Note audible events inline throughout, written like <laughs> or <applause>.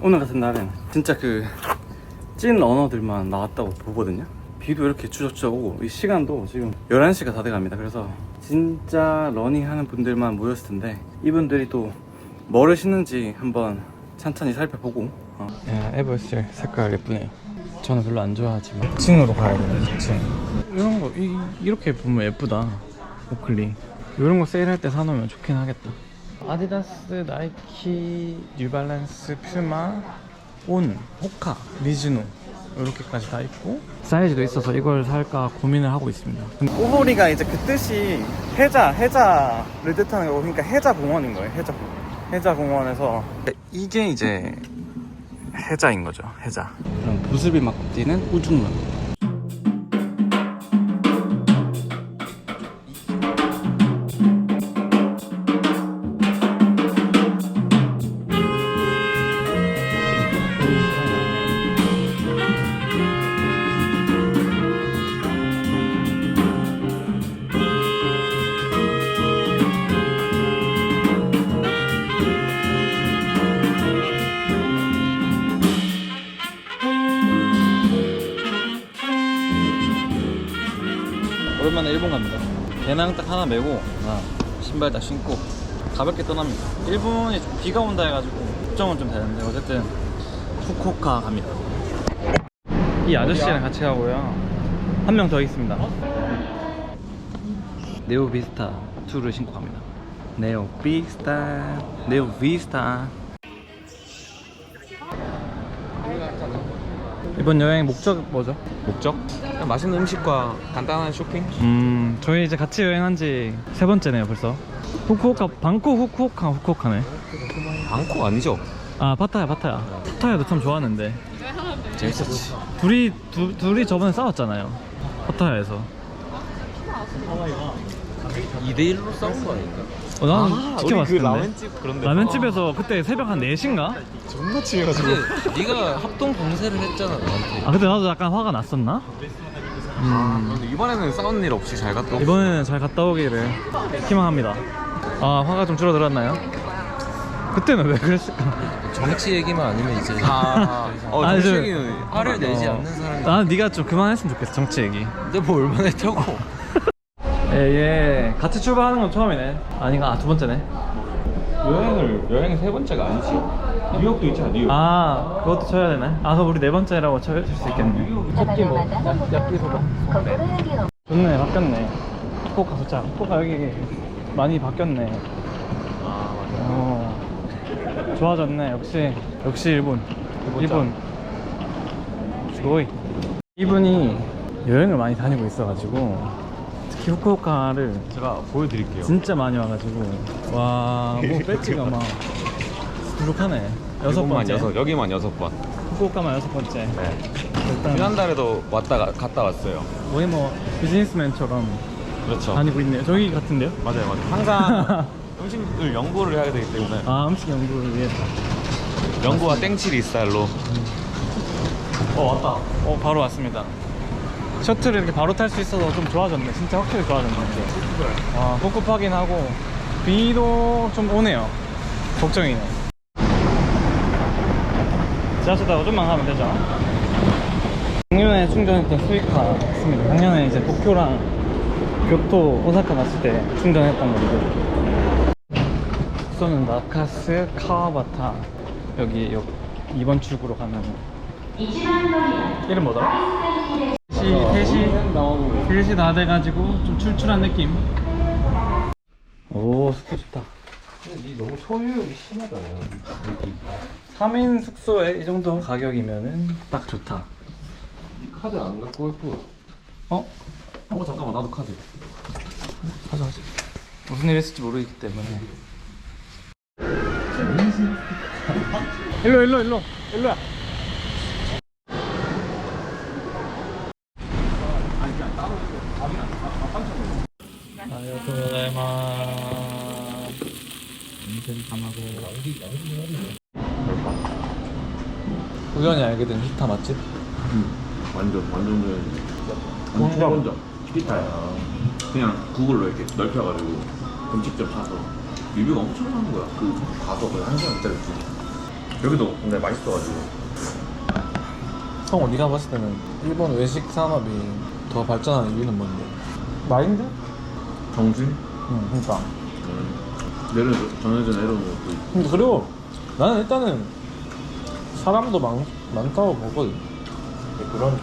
오늘 같은 날은 진짜 그찐 러너들만 나왔다고 보거든요. 비도 이렇게 추적추적 오고 이 시간도 지금 11시가 다 돼갑니다. 그래서 진짜 러닝하는 분들만 모였을 텐데 이분들이 또 뭐를 신는지 한번 천천히 살펴보고 어. 야, 에버스 색깔 예쁘네요. 저는 별로 안 좋아하지만 2층으로 가야 되네 2층 이런 거 이, 이렇게 보면 예쁘다 오클리 이런 거 세일할 때 사놓으면 좋긴 하겠다 아디다스, 나이키, 뉴발란스, 퓨마, 온, 호카, 미즈노 이렇게까지 다 있고 사이즈도 있어서 이걸 살까 고민을 하고 있습니다. 꼬보리가 이제 그 뜻이 해자, 해자를 뜻하는 거고 그러니까 해자공원인 거예요 해자공원. 해자공원에서. 이게 이제 해자인 거죠 해자. 그럼 부습이 맞고 뛰는 우중릉 배낭 딱 하나 메고 아, 신발 딱 신고 가볍게 떠납니다. 일본이 좀 비가 온다 해가지고 걱정은 좀 되는데 어쨌든 후쿠오카 갑니다. 이 아저씨랑 같이 가고요. 한 명 더 있습니다. 네오 비스타 2를 신고 갑니다. 네오 비스타, 네오 비스타. 이번 여행 목적 뭐죠? 목적? 그냥 맛있는 음식과 간단한 쇼핑? 음, 저희 이제 같이 여행한 지 세 번째네요, 벌써. 후쿠오카, 방콕, 후쿠오카, 후쿠오카네. 방콕 아니죠? 아, 파타야, 파타야. 파타야도 참 좋았는데. 재밌었지 둘이, 두, 둘이 저번에 싸웠잖아요. 파타야에서. 2대1로 싸운 거 아닌가? 어, 나는 지켜봤을 텐데. 라멘집 그런데 라면집에서 그때 새벽 한 4시인가? 존나 취해가지고 근데 네가 합동 봉쇄를 했잖아 나한테 아, 그때 나도 약간 화가 났었나? 음. 근데 이번에는 싸운 일 없이 잘 갔다 오고 이번에는 잘 갔다 오기를 희망합니다. 아, 화가 좀 줄어들었나요? 그때는 왜 그랬을까? 정치 얘기만 아니면 이제 아, <laughs> 어, 아니, 저- 정식이는 화를 내지 어. 않는 사람이 나는 네가 좀 그만했으면 좋겠어, 정치 얘기. 근데 뭐 얼마나 했다고 예, 예. 같이 출발하는 건 처음이네. 아닌가? 아, 두 번째네. 여행을 여행 세 번째가 아니지 뉴욕도 있잖아 뉴욕 아, 그것도 쳐야 되네. 아, 그럼 우리 네 번째라고 쳐줄 수 있겠네. 토끼 뭐, 야끼소바. 좋네, 바뀌었네. 후쿠오카 진짜. 후쿠오카 여기 많이 바뀌었네. 아 맞아 어, 좋아졌네. 역시, 역시 일본. 일본. 스고이. 이분이 여행을 많이 다니고 있어가지고 후쿠오카를 제가 보여드릴게요 진짜 많이 와가지고 와, 뭐 배지가 막 부족하네. 여섯 번째. 여섯 여기만 여섯 번 후쿠오카만 여섯 번째. 네. 일단 지난달에도 왔다가 갔다 왔어요 거의 뭐 비즈니스맨처럼 그렇죠 다니고 있네요. 저기 같은데요? 맞아요 맞아요 항상 <laughs> 음식을 연구를 해야 되기 때문에 아 음식 연구를 위해서. 연구와 땡치리 스타일로 어 왔다. 어 바로 왔습니다. 셔틀을 이렇게 바로 탈 수 있어서 좀 좋아졌네. 진짜 확실히 좋아졌네. 아 꿉꿉하긴 하고 비도 좀 오네요. 걱정이네. 지하철 타고 좀만 가면 되죠. 작년에 충전했던 스위카 있습니다. 작년에 이제 도쿄랑 교토, 오사카 갔을 때 충전했던 건데. 숙소는 나카스, 카와바타 여기 요, 이번 출구로 가면 이름 뭐더라? 3시, 3시, 3시 다 돼가지고 좀 출출한 느낌. 오 숙소 좋다. 니 너무 소유욕이 심하다. 3인 숙소에 이 정도 가격이면은 딱 좋다. 카드 안 갖고 올 뿐. 어? 어 잠깐만 나도 카드. 가자 가자. 무슨 일 있을지 모르기 때문에. 일로 일로 일로 일로야 아리가토고자이마스 인생 담하고 우연히 알게 된 히타 맛집? 완전 완전 그 원점. 원점 히타야 그냥 구글로 이렇게 넓혀가지고 음식점 찾아서 리뷰가 엄청 많은 거야 그 가서 거의 한 시간 기다렸지 여기도 근데 맛있어가지고 형 네가 봤을 때는 일본 외식 산업이 더 발전하는 이유는 뭔데? 마인드? 정신? 응 그러니까 내려 전해져 내려오는 것도 있고 근데 그리고 나는 일단은 사람도 많, 많다고 보거든 그런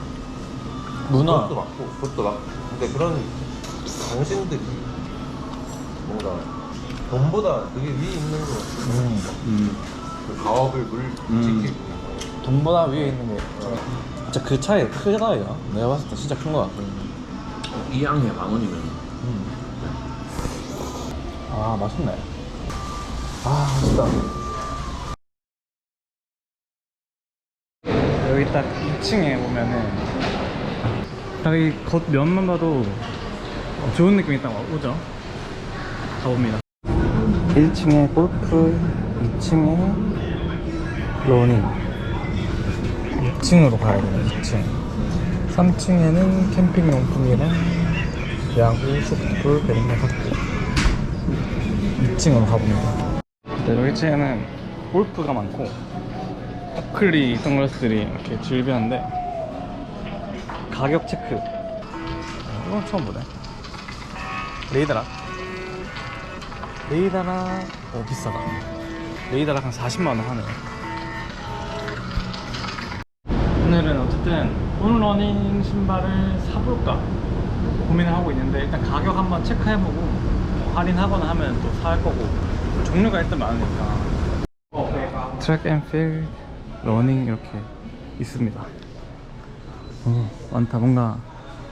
문화. 그것도 맞고 그것도 맞고. 근데 그런 당신들이 뭔가 돈보다 그게 위에 있는 거 음, 음. 그 가업을 물 음. 지키고 돈보다 위에 있는 게 진짜 그 차이 크다 이거 내가 봤을 때 진짜 큰 거 같거든 이 양에 만 원이면 음. 아 맛있네. 아 맛있다 여기 딱 2층에 보면은 딱이 겉면만 봐도 어, 좋은 느낌이 딱 오죠? 가봅니다. 1층에 골프 2층에 로닝. 2층으로 가야 돼요 2층. 3층에는 캠핑 용품이랑 야구, 소프트볼, 배드민턴 2층으로 가봅니다. 네, 여기 1층에는 골프가 많고 오클리 선글라스들이 이렇게 질비한데. 가격 체크. 어, 이건 처음 보네. 레이더락 레이더락 어 비싸다. 레이더락 한 40만원 하네. 오늘은 어쨌든 온러닝 신발을 사볼까 고민을 하고 있는데 일단 가격 한번 체크해보고 뭐 할인하거나 하면 또 살 거고. 종류가 일단 많으니까. 트랙 앤 필드 러닝 이렇게 있습니다. 어, 많다. 뭔가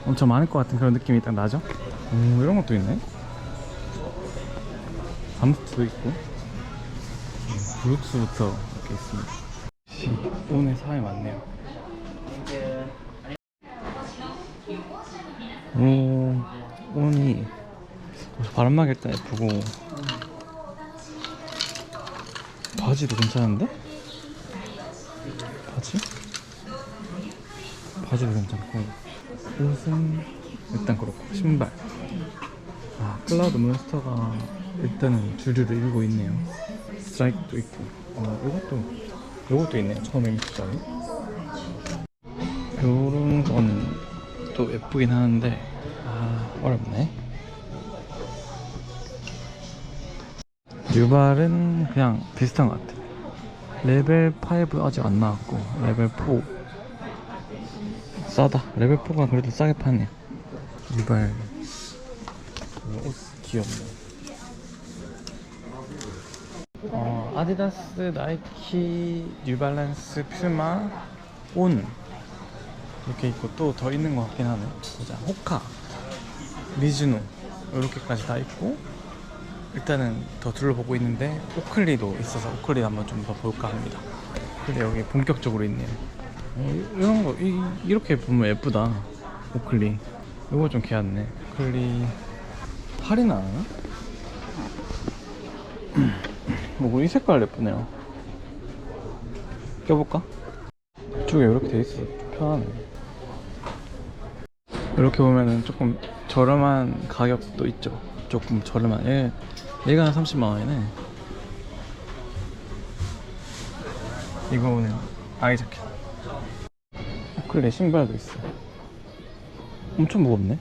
엄청 많을 것 같은 그런 느낌이 딱 나죠? 오, 이런 것도 있네. 잠수도 있고, 음, 브룩스부터 이렇게 있습니다. 온에 사람이 많네요. 오, 온이 바람막이 일단 예쁘고 바지도 괜찮은데? 바지? 바지도 괜찮고. 옷은 일단 그렇고 신발. 아 클라우드 몬스터가 일단은 주류를 이루고 있네요. 스트라이크도 있고. 어 이것도 이것도 있네 1500m짜리 요런 거는 또 예쁘긴 하는데 아 어렵네. 뉴발은 그냥 비슷한 것 같아 레벨 5 아직 안 나왔고 레벨 4 싸다. 레벨 4가 그래도 싸게 파네. 유발. 옷 귀엽네 어, 아디다스, 나이키, 뉴발란스, 퓨마, 온. 이렇게 있고 또 더 있는 것 같긴 하네. 보자 호카, 미즈노. 이렇게까지 다 있고 일단은 더 둘러보고 있는데 오클리도 있어서 오클리 한번 좀 더 볼까 합니다. 근데 여기 본격적으로 있네요. 어, 이- 이런 거 이, 이렇게 보면 예쁘다. 오클리. 이거 좀 귀엽네. 오클리 팔이나? <clears throat> 뭐 이 색깔 예쁘네요. 껴볼까? 이쪽에 이렇게 돼 있어 좀 편하네. 이렇게 보면은 조금 저렴한 가격도 있죠. 조금 저렴한. 얘, 얘가 한 30만 원이네. 이거는 아이 자켓. 오클레 신발도 있어. 엄청 무겁네.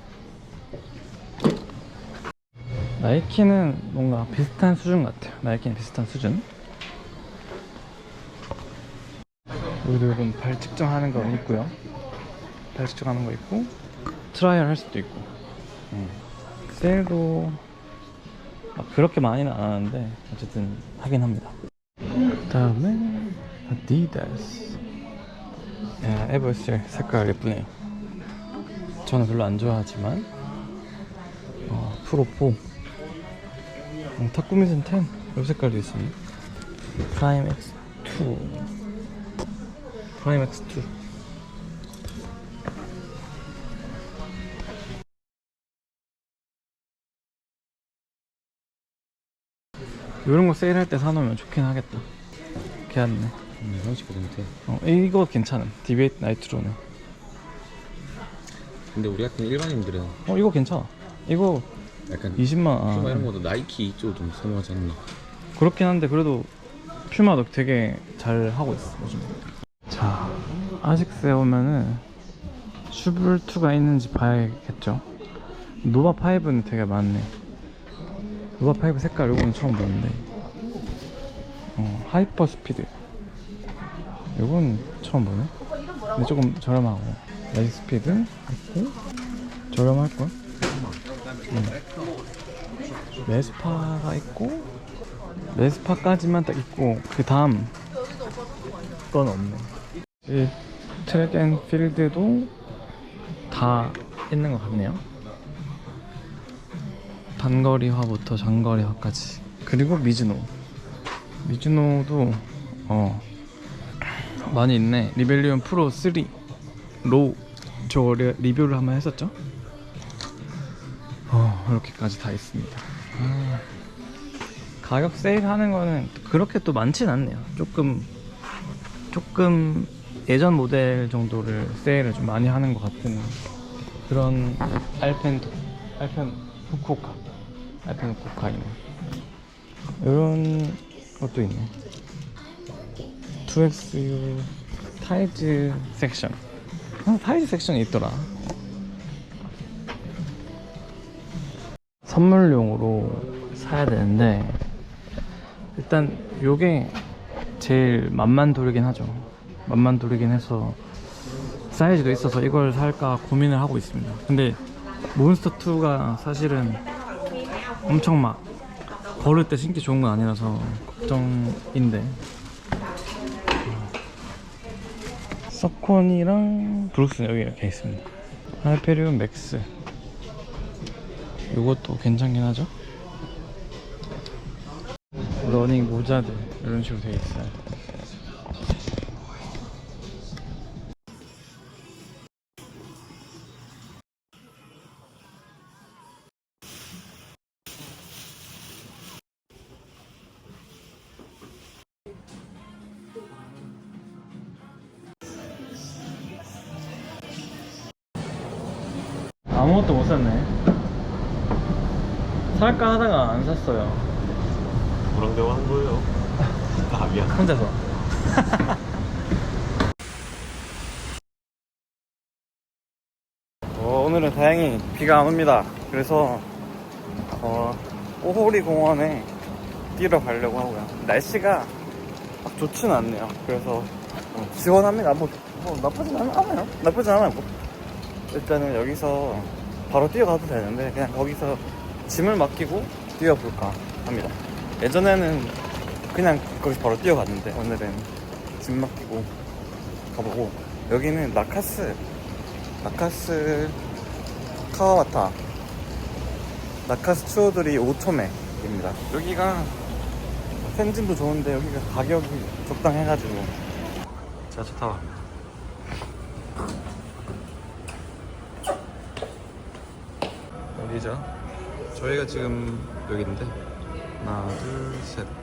나이키는 뭔가 비슷한 수준 같아요. 나이키는 비슷한 수준. 여기도 이런 발 측정하는 거 있고요. 발 측정하는 거 있고 트라이얼 할 수도 있고. 음. 세일도 막 그렇게 많이는 안 하는데 어쨌든 하긴 합니다. 다음에 아디다스. 야, 에버셀 색깔 예쁘네요. 저는 별로 안 좋아하지만 어, 프로4 어, 타쿠미zen 10이 색깔도 있습니다. 프라임 X2 프라임 X2 이런 거 세일할 때 사놓으면 좋긴 하겠다. 괜찮네. 음, 형식 괜찮대 어, 이거 괜찮음. 디베이트 나이트로는. 근데 우리 같은 일반인들은 어, 이거 괜찮아. 이거 약간 20만 원. 퓨마 아, 이런 것도 나이키 이쪽을 좀 선호하지 않나 그렇긴 한데 그래도 퓨마도 되게 잘 하고 있어 요즘. 자, 아식스에 오면은 슈블투가 있는지 봐야겠죠. 노바 5는 되게 많네. 5 색깔 요거는 처음 보는데. 어, 하이퍼 스피드. 요건 처음 보네. 근데 조금 저렴하고. 레이 스피드 있고 저렴할걸? 음. 메스파가 있고 메스파까지만 딱 있고 그 다음 건 없네. 이 트랙 앤 필드도 다 있는 것 같네요. 단거리화부터 장거리화까지. 그리고 미즈노. 미즈노도 어 많이 있네. 리벨리온 프로 3 로우 저 리- 리뷰를 한번 했었죠? 어 이렇게까지 다 있습니다. 아, 가격 세일하는 거는 그렇게 또 많진 않네요. 조금 조금 예전 모델 정도를 세일을 좀 많이 하는 것 같은 그런 알펜 알펜 후쿠오카 알펜 후쿠오카이네. 이런 것도 있네. 2XU 타이즈 섹션. 아, 타이즈 섹션이 있더라. 선물용으로 사야 되는데 일단 요게 제일 맛만 돌긴 하죠. 맛만 돌긴 해서 사이즈도 있어서 이걸 살까 고민을 하고 있습니다. 근데 몬스터2가 사실은 엄청 막 걸을 때 신기 좋은 건 아니라서 걱정인데. 서콘이랑 브룩스는 여기 이렇게 있습니다. 하이페리온 맥스. 이것도 괜찮긴 하죠? 러닝 모자들 이런 식으로 되어 있어요 혼자서 <laughs> 어, 오늘은 다행히 비가 안 옵니다. 그래서 어, 오호리 공원에 뛰러 가려고 하고요. 날씨가 막 좋지는 않네요. 그래서 어, 시원합니다. 뭐, 뭐 나쁘진 않- 않아요. 나쁘진 않아요. 뭐. 일단은 여기서 바로 뛰어가도 되는데 그냥 거기서 짐을 맡기고 뛰어볼까 합니다. 예전에는 그냥 거기서 바로 뛰어갔는데 오늘은 짐 맡기고 가보고 여기는 나카스 나카스 카와타. 나카스 추어들이 5초매입니다. 여기가 펜진도 좋은데 여기가 가격이 적당해가지고. 지하철 타고 갑니다. 어디죠? 저희가 지금 여기인데 하나 둘셋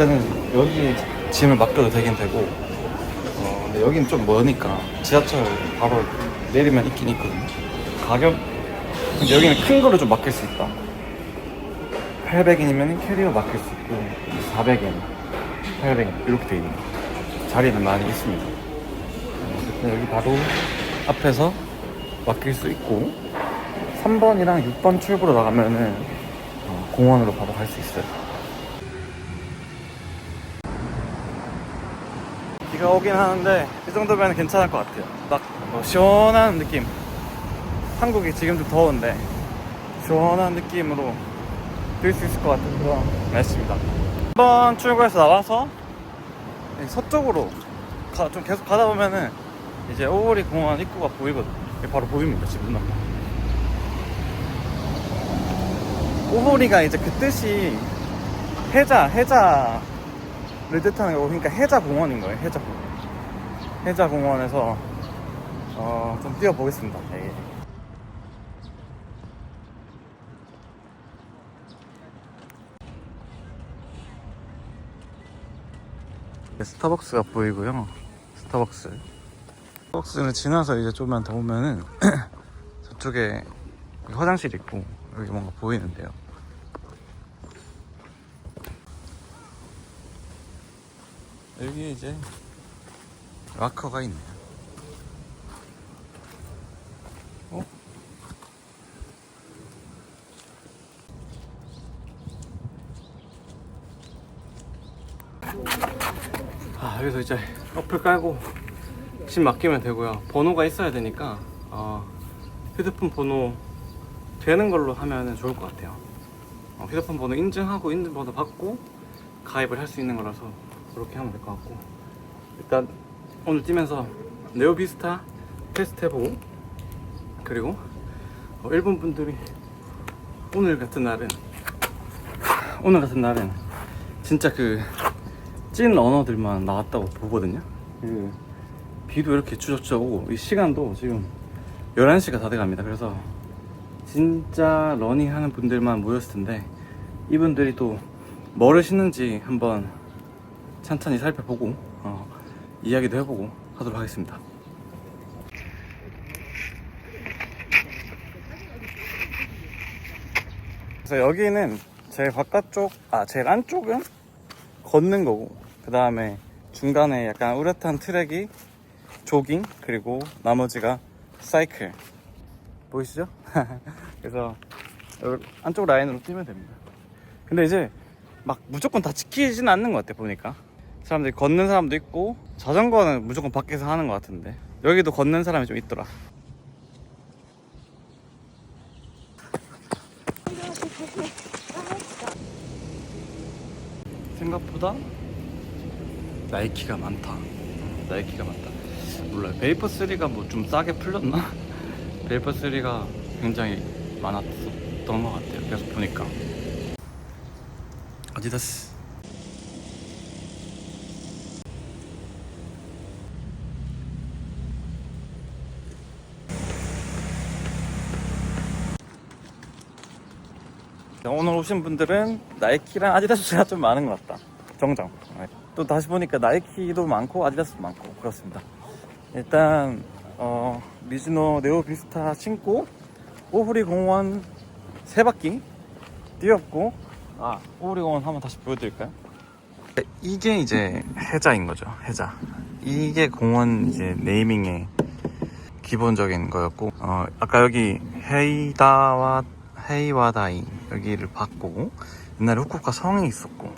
일단은 여기 짐을 맡겨도 되긴 되고 어, 근데 여긴 좀 머니까 지하철 바로 내리면 있긴 있거든요. 가격 근데 여기는 큰 거를 좀 맡길 수 있다. 800엔이면 캐리어 맡길 수 있고 400엔 800엔 이렇게 돼 있는 거 자리는 많이 있습니다. 어, 여기 바로 앞에서 맡길 수 있고 3번이랑 6번 출구로 나가면은 어, 공원으로 바로 갈 수 있어요 비가 오긴 하는데 이 정도면 괜찮을 것 같아요. 딱 어, 시원한 느낌. 한국이 지금 좀 더운데 시원한 느낌으로 뛸 수 있을 것 같은 그런 날씨입니다. 한번 출구에서 나와서 이 서쪽으로 가- 좀 계속 가다 보면은 이제 오오리 공원 입구가 보이거든요. 바로 보입니다. 지금 눈앞에. 오호리가 이제 그 뜻이 해자, 해자 뜻하는 거고 그러니까 해자공원인 거예요 해자공원. 해자공원에서 어, 좀 뛰어보겠습니다. 예. 네, 스타벅스가 보이고요. 스타벅스. 스타벅스는 지나서 이제 좀만 더 오면은 <clears throat> 저쪽에 화장실 있고 여기 뭔가 보이는데요 여기 이제 락커가 있네요. 어? 아 여기서 이제 어플 깔고 집 맡기면 되고요. 번호가 있어야 되니까 어, 휴대폰 번호 되는 걸로 하면 좋을 것 같아요. 어, 휴대폰 번호 인증하고 인증번호 받고 가입을 할 수 있는 거라서 그렇게 하면 될 것 같고. 일단 오늘 뛰면서 네오비스타 테스트 해보고 그리고 어, 일본 분들이 오늘 같은 날은 오늘 같은 날은 진짜 그 찐 러너들만 나왔다고 보거든요. 그 비도 이렇게 추적추적 오고 이 시간도 지금 11시가 다 돼갑니다. 그래서 진짜 러닝 하는 분들만 모였을 텐데 이분들이 또 뭐를 신는지 한번 찬찬히 살펴보고 어, 이야기도 해보고 하도록 하겠습니다. 그래서 여기는 제일 바깥쪽, 아 제일 안쪽은 걷는 거고 그 다음에 중간에 약간 우레탄 트랙이 조깅 그리고 나머지가 사이클 보이시죠? <laughs> 그래서 안쪽 라인으로 뛰면 됩니다. 근데 이제 막 무조건 다 지키진 않는 것 같아 보니까 사람들이 걷는 사람도 있고 자전거는 무조건 밖에서 하는 것 같은데 여기도 걷는 사람이 좀 있더라. 생각보다 나이키가 많다. 나이키가 많다. 몰라요. 베이퍼 3가 뭐 좀 싸게 풀렸나? <laughs> 베이퍼 3가 굉장히 많았던 것 같아요. 계속 보니까. 아디다스 오신 분들은 나이키랑 아디다스가 좀 많은 것 같다 정정 네. 또 다시 보니까 나이키도 많고 아디다스도 많고 그렇습니다 일단 어, 미즈노 네오 비스타 신고 오후리 공원 세 바퀴 뛰었고 아 오후리 공원 한번 다시 보여드릴까요? 이게 이제 해자인 거죠 해자 이게 공원 이제 네이밍의 기본적인 거였고 어, 아까 여기 헤이다와 헤이와다이 여기를 바꾸고 옛날에 후쿠오카 성이 있었고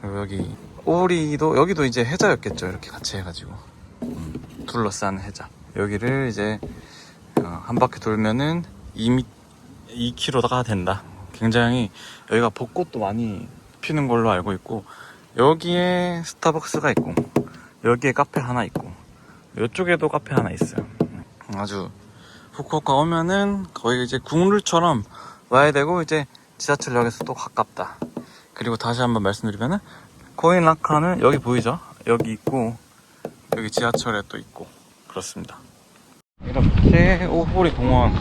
그리고 여기 오리도 여기도 이제 해자였겠죠 이렇게 같이 해가지고. 음, 둘러싼 해자. 여기를 이제 어, 한 바퀴 돌면은 2미, 2km가 된다. 굉장히 여기가 벚꽃도 많이 피는 걸로 알고 있고 여기에 스타벅스가 있고 여기에 카페 하나 있고 이쪽에도 카페 하나 있어요. 음, 아주 후쿠오카 오면은 거의 이제 국룰처럼 와야 되고 이제 지하철역에서 또 가깝다. 그리고 다시 한번 말씀드리면은 코인라카는 여기 보이죠? 여기 있고 여기 지하철에 또 있고 그렇습니다. 이렇게 오호리 공원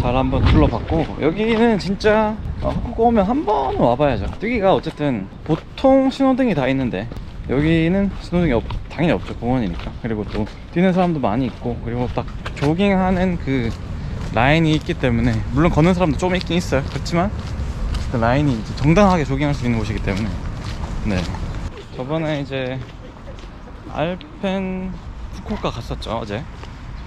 잘 한번 둘러봤고 여기는 진짜 어, 후쿠오카 오면 한 번 와봐야죠. 뛰기가 어쨌든 보통 신호등이 다 있는데 여기는 신호등이 없, 당연히 없죠. 공원이니까. 그리고 또 뛰는 사람도 많이 있고 그리고 딱 조깅하는 그 라인이 있기 때문에 물론 걷는 사람도 좀 있긴 있어요. 그렇지만 그 라인이 정당하게 조깅할 수 있는 곳이기 때문에. 네. 저번에 이제 알펜 후쿠오카 갔었죠 어제.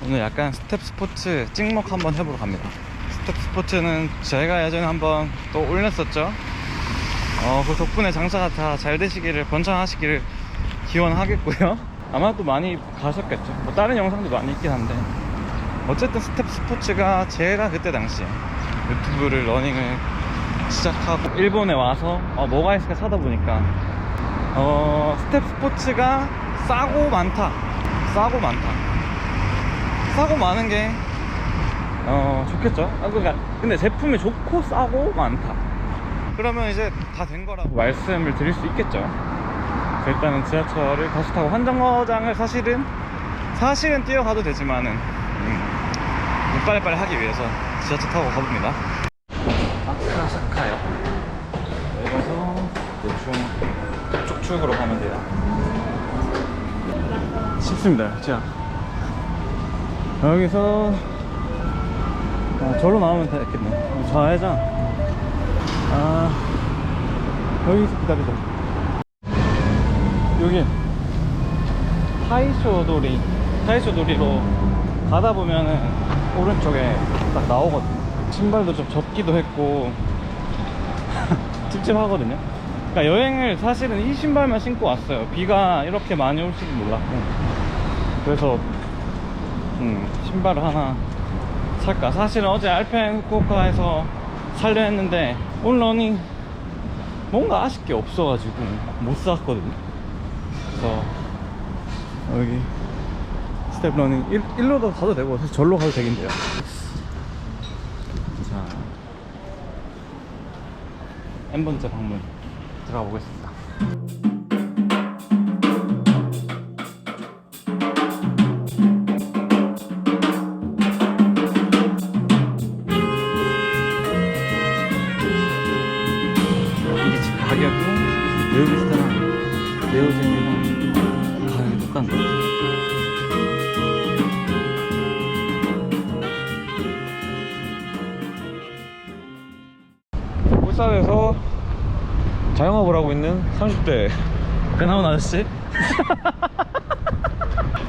오늘 약간 스텝 스포츠 찍먹 한번 해보러 갑니다. 스텝 스포츠는 제가 예전에 한번 또 올렸었죠. 어, 그 덕분에 장사가 다 잘 되시기를 번창하시기를 기원하겠고요. <laughs> 아마 또 많이 가셨겠죠. 뭐 다른 영상도 많이 있긴 한데. 어쨌든 스텝 스포츠가 제가 그때 당시에 유튜브를 러닝을 시작하고 일본에 와서 어, 뭐가 있을까 찾아보니까 어, 스텝 스포츠가 싸고 많다. 싸고 많다. 싸고 많은 게 어, 좋겠죠? 아, 그러니까 근데 제품이 좋고 싸고 많다. 그러면 이제 다 된 거라고 말씀을 드릴 수 있겠죠. 일단은 지하철을 다시 타고 환정거장을 사실은 사실은 뛰어가도 되지만은 빨리빨리 하기 위해서 지하철 타고 가봅니다. 아카사카요? 여기서 대충 쭉 출구로 가면 돼요. 쉽습니다 지하 여기서 아, 저로 나오면 되겠네. 좌회전. 아 여기서 기다리자 여기. 타이쇼 도리 타이쇼 도리로 가다 보면은 오른쪽에 딱 나오거든요. 신발도 좀 젖기도 했고. <laughs> 찝찝하거든요. 그러니까 여행을 사실은 이 신발만 신고 왔어요. 비가 이렇게 많이 올 줄은 몰랐고. 그래서 음, 신발을 하나 살까? 사실은 어제 알펜 후쿠오카에서 살려 했는데 오늘 러닝 뭔가 아쉽게 없어가지고 못 샀거든요. 그래서 여기 스텝 러닝. 일, 일로도 가도 되고 사실 절로 가도 되긴데요. 자 N번째 방문 들어가 보겠습니다. 이게 지금 가격은 네오비스타랑 네오젠이랑 가격이 똑같네 울산에서 자영업을 하고 있는 30대 그나온 아저씨?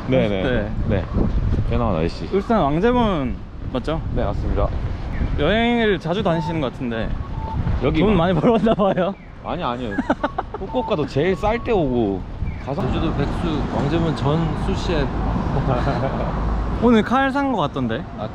네네. <laughs> 네. 변화원 아저씨. 울산 왕제문 맞죠? 네 맞습니다. 여행을 자주 다니시는 것 같은데 여기 돈 많이 벌었나 봐요. 아니 아니요. <laughs> 후쿠오카도 제일 쌀 때 오고 가서 제주도 백수 왕제문 전 수시에 <laughs> 오늘 칼산것 같던데? 아